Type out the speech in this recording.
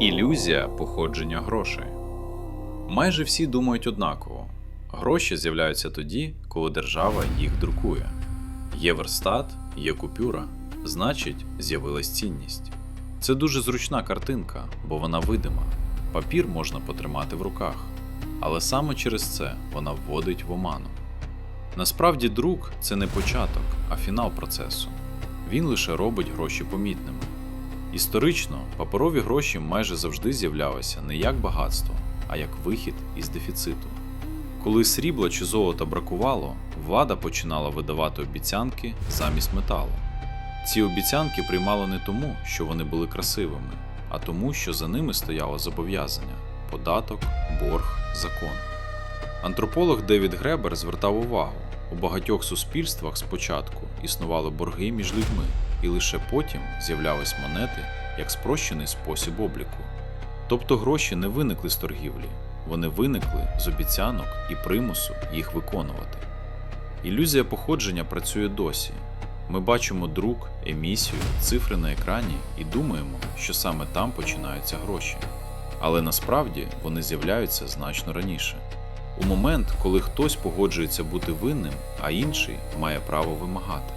Ілюзія походження грошей. Майже всі думають однаково. Гроші з'являються тоді, коли держава їх друкує. Є верстат, є купюра, значить, з'явилась цінність. Це дуже зручна картинка, бо вона видима. Папір можна потримати в руках, але саме через це вона вводить в оману. Насправді, друк це не початок, а фінал процесу. Він лише робить гроші помітними. Історично паперові гроші майже завжди з'являлися не як багатство, а як вихід із дефіциту. Коли срібла чи золота бракувало, влада починала видавати обіцянки замість металу. Ці обіцянки приймали не тому, що вони були красивими, а тому, що за ними стояло зобов'язання податок, борг, закон. Антрополог Девід Гребер звертав увагу, у багатьох суспільствах спочатку існували борги між людьми, і лише потім з'являлись монети як спрощений спосіб обліку. Тобто гроші не виникли з торгівлі, вони виникли з обіцянок і примусу їх виконувати. Ілюзія походження працює досі. Ми бачимо друк, емісію, цифри на екрані і думаємо, що саме там починаються гроші. Але насправді вони з'являються значно раніше. У момент, коли хтось погоджується бути винним, а інший має право вимагати.